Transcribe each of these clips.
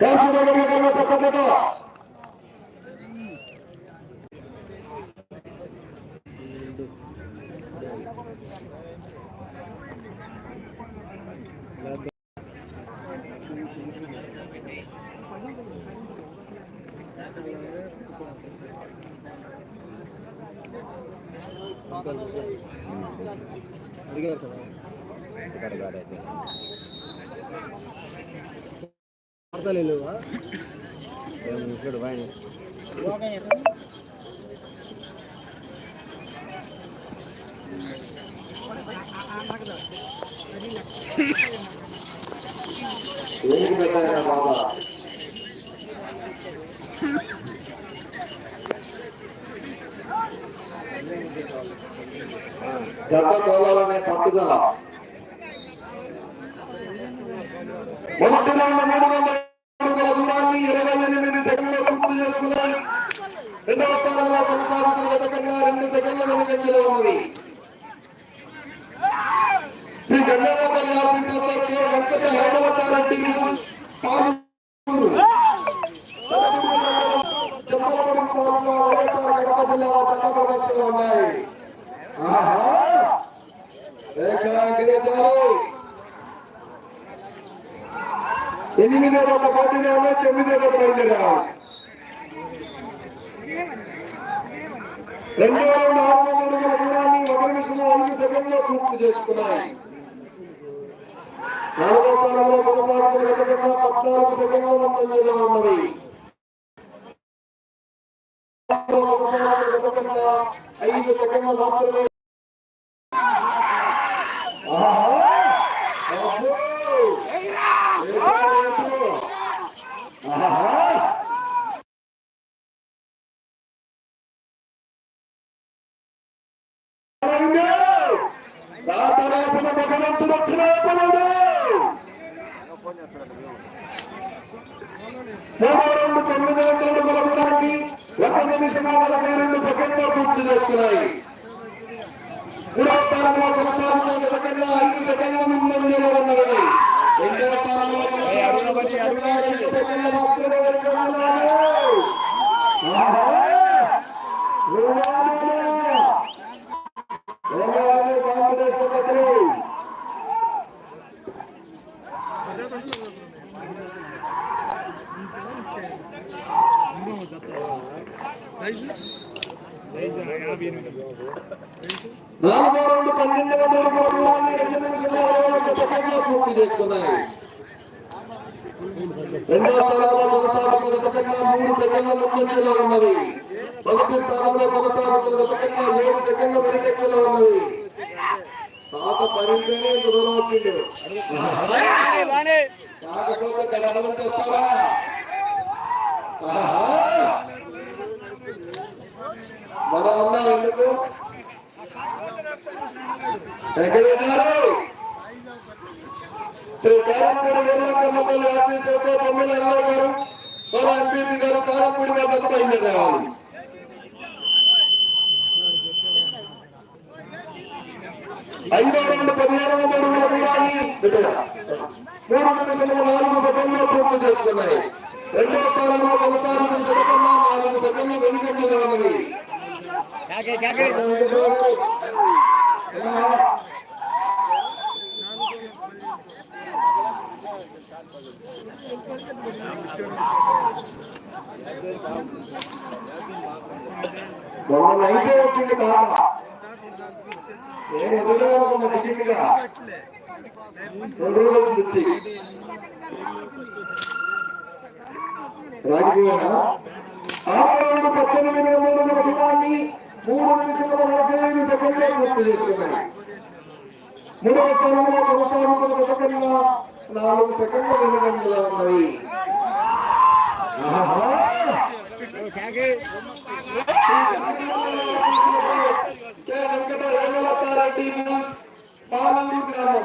చెప్పట్లేదు ఏంటి పెద్ద బాబా జట్ట తోలాలనే పట్టుదల. మొదటి రౌండ్ మూడు వందల అడుగుల దూరాన్ని ఇరవై ఎనిమిది సెకండ్లు పూర్తి చేసుకున్నాయి రెండవ స్థానంలో కొనసాగుతున్న గత కన్నా రెండు సెకండ్ల వెనుకంజలో ఉన్నది శ్రీ గంగమ్మ తల్లి ఆశీస్సులతో కె. వెంకట హేమవతారెడ్డి పాలూరు జమ్మలమడుగు మండలంలో వైఎస్ఆర్ కడప ఉన్నాయి ఆహా ఎనిమిదో పోటీలో ఉన్నాయి తొమ్మిదో బయలుదేరాలి రెండు వేల నాలుగు వందల అడుగుల దూరాన్ని ఒక నిమిషంలో ఐదు సెకండ్లో పూర్తి చేసుకున్నాయి నాలుగో స్థానంలో కొనసాగుతున్న గత కన్నా పద్నాలుగు సెకండ్ల ముందంజలో ఉన్నది కొనసాగుతున్న గత కన్నా ఐదు సెకండ్లు మాత్రమే మూడు రెండు తొమ్మిది వందల అడుగుల దూరాన్ని ఒక నిమిషం నలభై రెండు సెకండ్లో పూర్తి చేసుకున్నాయి మూడవ స్థానంలో కొనసాగుతూ జత కన్నా ఐదు సెకండ్ల ముందంజలో ఉన్నది రెండవ స్థానంలో కొనసాగుతున్న పూర్తి చేసుకున్నాయి. రెండో స్థానంలో కొనసాగుతున్న గత కన్నా మూడు సెకండ్ల ముందంజలో ఉన్నవి. మొదటి స్థానంలో కొనసాగుతున్న గత కన్నా ఏడు సెకండ్ల వెనుకంజలో ఉన్నవి. తాత పరిగితేనే ఇంత దూరం వచ్చిండు కాకపోతే ఇక్కడ అడగం చేస్తాడా? ఆహా! మన అన్న ఎందుకు? వెంకటేశ్వరు శ్రీ కారంపూడి వీర్లంకమ్మ తల్లి ఆశీస్సులతో తొమ్మిది అన్నయ్య గారు మన ఎంపీపీ గారు కారంపూడి గారి జత బయలుదేరి రావాలి ఐదో రౌండ్ పదిహేను వందల అడుగుల దూరాన్ని మూడు నిమిషముల నాలుగు సెకండ్లు పూర్తి చేసుకున్నాయి. రెండో స్థానంలో కొనసాగుతున్న జతకన్నా నాలుగు సెకండ్లు వెనుకంజలో ఉన్నది మొన్న నైటే వచ్చింది బాగా నేను ఎదురుగా దిగిందిగా రెండు రోజులు తెచ్చి రాగిపోయానా ఆరు పద్దెనిమిది వందల దూరాన్ని మూడు నిమిషాల నలభై ఐదు సెకండ్లో పూర్తి చేసుకున్నాయి. మూడవ స్థానంలో కొనసాగుతున్న గత నాలుగు సెకండ్ల వెనుకంజలో ఉన్నవి. ఆహా! వెంకట పాలూరు గ్రామం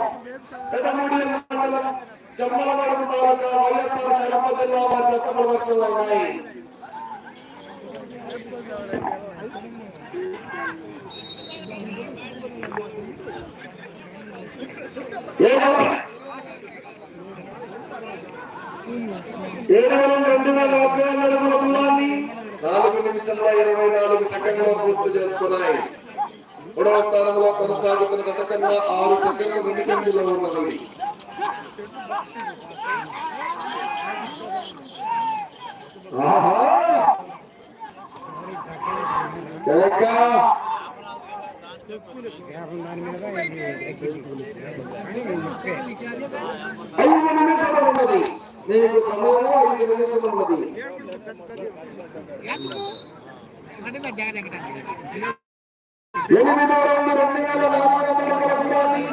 పెదమూడియం మండలం జమ్మలమడుగు తాలూకా వైఎస్ఆర్ కడప జిల్లా వారి చెత్త ప్రదర్శనలు ఉన్నాయి. ఏడవ ఏడు రెండు వేల ముప్పై అడుగుల దూరాన్ని నాలుగు నిమిషంలో ఇరవై నాలుగు సెకండ్లు పూర్తి చేసుకున్నాయి. మూడవ స్థానంలో కొనసాగుతున్న గత కన్నా ఆరు సెకండ్లు వెనుకంజలో ఉన్నది. ఐదు నిమిషాలు ఉన్నది. మీకు సమయం ఐదు నిమిషాలు ఉన్నది ఎనిమిదో రౌండ్ రెండు వేల నాలుగు వందల అడుగుల దూరాన్ని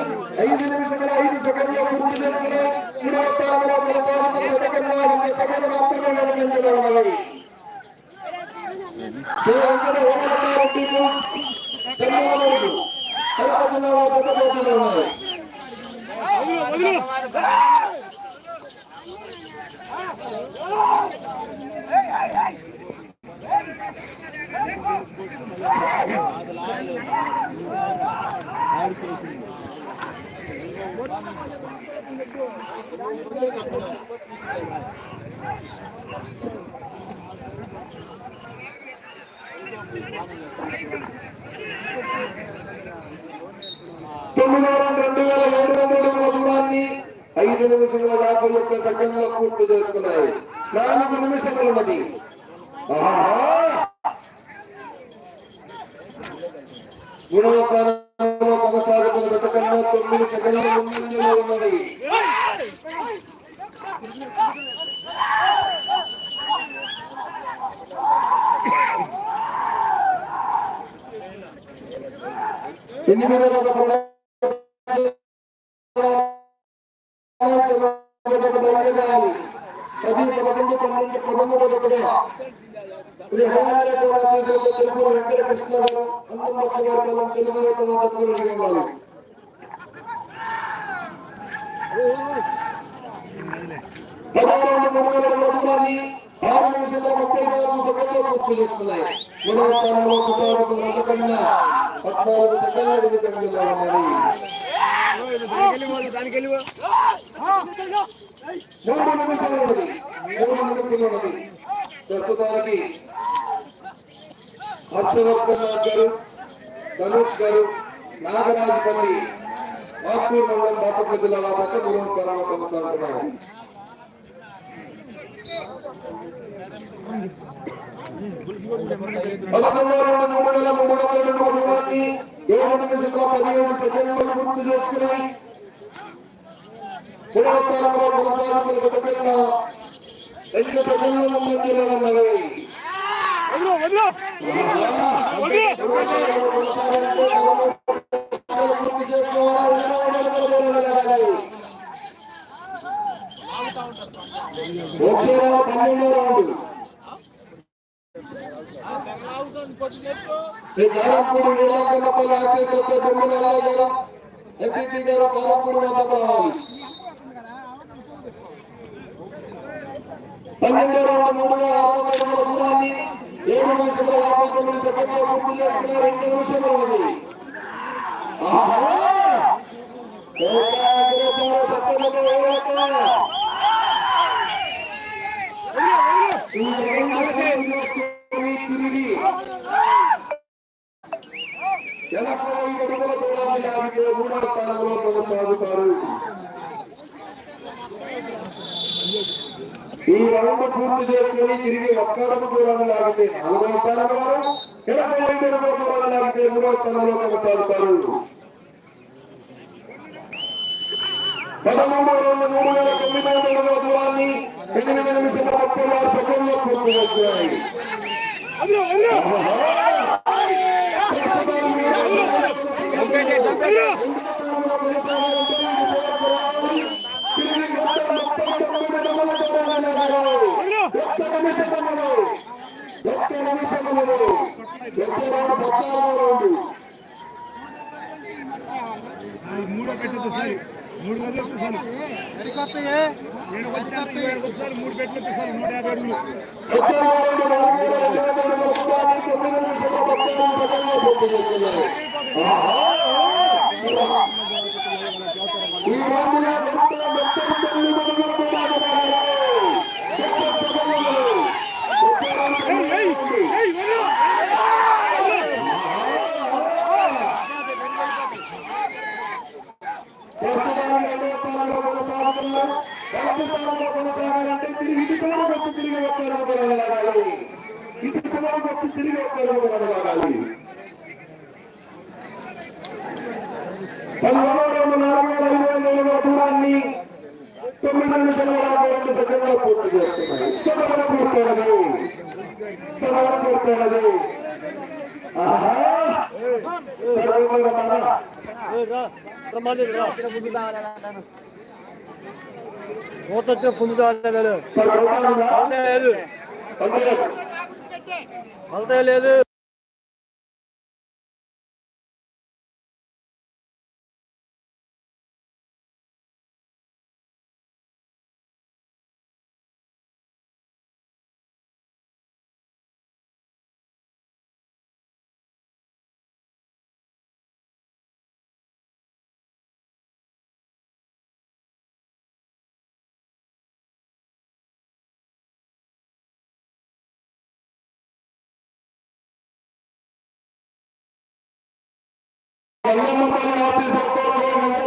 ఐదు నిమిషాల ఐదు సెకండ్లు పూర్తి చేసుకుని మూడవ స్థానంలో కొనసాగుతున్న గత కన్నా రెండు సెకండ్లు మాత్రమే వెనుకంజలో ఉన్నాయి. కడప జిల్లాలో గత పోటీలో ఉన్నాయి. తొమ్మిదో రౌండ్ రెండు వేల ఏడు వందల దూరాన్ని ఐదు నిమిషంలో యాభై ఒక్క సెకండ్లో పూర్తి చేసుకున్నాయి. నాలుగు నిమిషములు ఉన్నది ఆహా! మూడవ స్థానంలో కొనసాగుతున్న గత కన్నా తొమ్మిది సెకండ్ల ముందంజలో ఉన్నది ఎనిమిదవ పదమూడు ఒకటి ఇది రాజరాజేశ్వర ఆశీస్సులతో చెరుకూరు వెంకట కృష్ణ గారు అందం భక్తి వర్గాలం తెలుగు యువత మద్దతులు ఉండాలి పదకొండు మూడు దూరాన్ని ఆరు నిమిషాల ముప్పై నాలుగు సెకండ్లు పూర్తి చేసుకున్నాయి మూడవ స్థానంలో కొనసాగుతున్న అంతకన్నా పద్నాలుగు సెకండ్ల వెనుకంజలో ఉన్నది మూడు నిమిషాలు ఉన్నది మూడు నిమిషాలు ఉన్నది ప్రస్తుతానికి హర్షవర్ధన్ నాథ్ గారు ధనుష్ గారు నాగరాజపల్లి మాపూర్ మండలం బాపట్ల జిల్లా వార్త మూడవ స్థానంలో కొనసాగుతున్నారు. పదకొండో రెండు మూడు వేల మూడు వందల అడుగుల దూరాన్ని ఏడు నిమిషంలో పదిహేడు సెకండ్లు గుర్తు చేసుకుని మూడవ స్థానంలో కొనసాగుతున్న జతకన్నా రెండు సెకండ్ల ముందంజలో ఉన్నవి పూర్తి చేసుకోవాలి వచ్చే పన్నెండో రౌండ్ శ్రీ కారంపూడి ఆశీస్సులతో గారు ఎంపీపీ గారు కారంపూడి వద్దకు రావాలి పన్నెండో రెండు మూడు వేల ఆరు అడుగుల దూరాన్ని ఏడు యాభై తొమ్మిది పూర్తి చేసుకున్న రెండు నిమిషములు ఉన్నది తిరిగి ఎనభై ఐదు అడుగుల దూరాన్ని లాగితే మూడవ స్థానంలో కొనసాగుతారు ఈ రౌండ్ పూర్తి చేసుకుని తిరిగి ఒక్క అడుగు దూరాన్ని లాగితే నాలుగవ స్థానంలో ఎనభై ఐదు అడుగుల దూరాన్ని లాగితే మూడవ స్థానంలో కొనసాగుతారు. పదమూడు రెండు మూడు వేల తొమ్మిది వందల దూరాన్ని ఎనిమిది నిమిషాల ముప్పై ఆరు సెకండ్లో పూర్తి చేసుకున్నాయి మూడో పెట్టు సార్ మూడు గంటలకు సార్. నేను వచ్చాను ఒకసారి మూడు పెట్టు సార్ నూట యాభై అడుగులు ఈ రోజున మొత్తం ముప్పై తొమ్మిది అడుగుల దూరాన్ని లాగారు. పోరాటంలో కొనసాగాలంటే తిరిగి ఇటు చివరకు వచ్చి తిరిగి ఒక్కడుగు కొనసాగాలి ఇటు చివరకు వచ్చి తిరిగి ఒక్కడుగు కొనసాగాలి పదిహేను రెండు నాలుగు వేల ఐదు వందల దూరాన్ని తొమ్మిది నిమిషాల యాభై రెండు సెకండ్లో పూర్తి చేస్తున్నాయి సమయం పూర్తయినది సమయం పూర్తయినది ఆహా సర్వమైన మన పోతే పుంజు చాలేదు సార్ కొడతానుగా? లేదు? లేదు?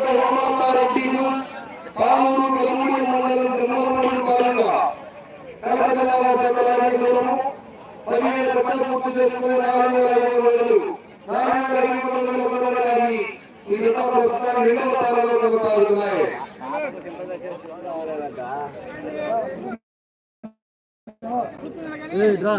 రామారెడ్డి న్యూస్, పాలూరు వెలుగుడి మండలం తిరుమలమూడి తాలూకా కడప దూరం పదిహేను గంటలు పూర్తి చేసుకునే నాలుగు వేల ఐదు వందలు నాలుగు వేల ఐదు వందల ఈ రెండవ స్థానంలో కొనసాగుతున్నాయి రా.